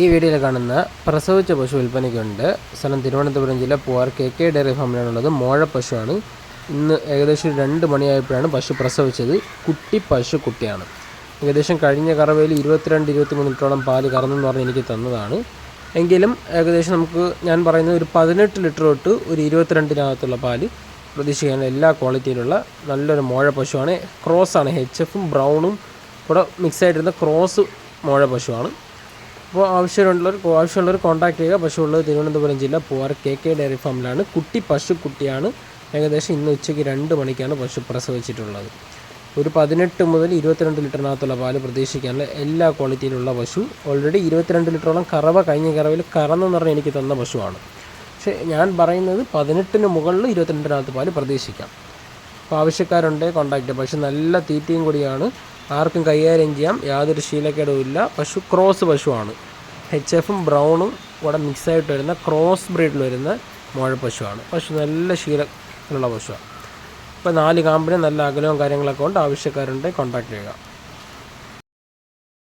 ഈ വീഡിയോയിൽ കാണുന്ന പ്രസവിച്ച പശു വിൽപ്പനയ്ക്കുണ്ട്. സ്ഥലം തിരുവനന്തപുരം ജില്ല പൂവാർ കെ കെ ഡയറി ഫാമിലാണുള്ളത്. മോഴ പശുവാണ്. ഇന്ന് ഏകദേശം രണ്ട് മണിയായപ്പോഴാണ് പശു പ്രസവിച്ചത്. കുട്ടി പശു കുട്ടിയാണ്. ഏകദേശം കഴിഞ്ഞ കറവയിൽ ഇരുപത്തിരണ്ട് ഇരുപത്തിമൂന്ന് ലിറ്ററോളം പാൽ കറന്നെന്ന് പറഞ്ഞ് എനിക്ക് തന്നതാണ്. എങ്കിലും ഏകദേശം നമുക്ക് ഞാൻ പറയുന്നത് ഒരു പതിനെട്ട് ലിറ്റർ തൊട്ട് ഒരു ഇരുപത്തിരണ്ടിനകത്തുള്ള പാൽ പ്രതീക്ഷിക്കാൻ എല്ലാ ക്വാളിറ്റിയിലുള്ള നല്ലൊരു മോഴ പശുവാണ്. ആണ് എച്ച് എഫും ബ്രൗണും. കൂടെ മിക്സ് ആയിട്ടിരുന്ന ക്രോസ് മോഴ പശുവാണ്. അപ്പോൾ ആവശ്യമുള്ളവർ ആവശ്യമുള്ളവർ കോൺടാക്ട് ചെയ്യുക. പശു ഉള്ളത് തിരുവനന്തപുരം ജില്ല പൂവാർ കെ കെ ഡയറി ഫാമിലാണ്. കുട്ടി പശു കുട്ടിയാണ്. ഏകദേശം ഇന്ന് ഉച്ചയ്ക്ക് രണ്ട് മണിക്കാണ് പശു പ്രസവിച്ചിട്ടുള്ളത്. ഒരു പതിനെട്ട് മുതൽ ഇരുപത്തിരണ്ട് ലിറ്ററിനകത്തുള്ള പാൽ പ്രതീക്ഷിക്കാനുള്ള എല്ലാ ക്വാളിറ്റിയിലുള്ള പശു. ഓൾറെഡി ഇരുപത്തിരണ്ട് ലിറ്ററോളം കറവ കഴിഞ്ഞ കറവിൽ കറന്നെന്ന് പറഞ്ഞ് എനിക്ക് തന്ന പശുവാണ്. പക്ഷേ ഞാൻ പറയുന്നത് പതിനെട്ടിന് മുകളിൽ ഇരുപത്തിരണ്ടിനകത്ത് പാൽ പ്രതീക്ഷിക്കാം. അപ്പോൾ ആവശ്യക്കാരുണ്ട് കോൺടാക്ട് പക്ഷേ നല്ല തീറ്റയും കൂടിയാണ്. ആർക്കും കൈകാര്യം ചെയ്യാം യാതൊരു ശീലക്കേടുമില്ല. പശു ക്രോസ് പശുവാണ്. എച്ച് എഫും ബ്രൗണും കൂടെ മിക്സായിട്ട് വരുന്ന ക്രോസ് ബ്രീഡിൽ വരുന്ന മോഴ പശുവാണ്. പശു നല്ല ശീലമുള്ള പശുവാണ്. ഇപ്പോൾ നാല് കാമ്പിന് നല്ല അകലവും കാര്യങ്ങളൊക്കെ ഉണ്ട്. ആവശ്യക്കാരുണ്ട് കോൺടാക്ട് ചെയ്യുക.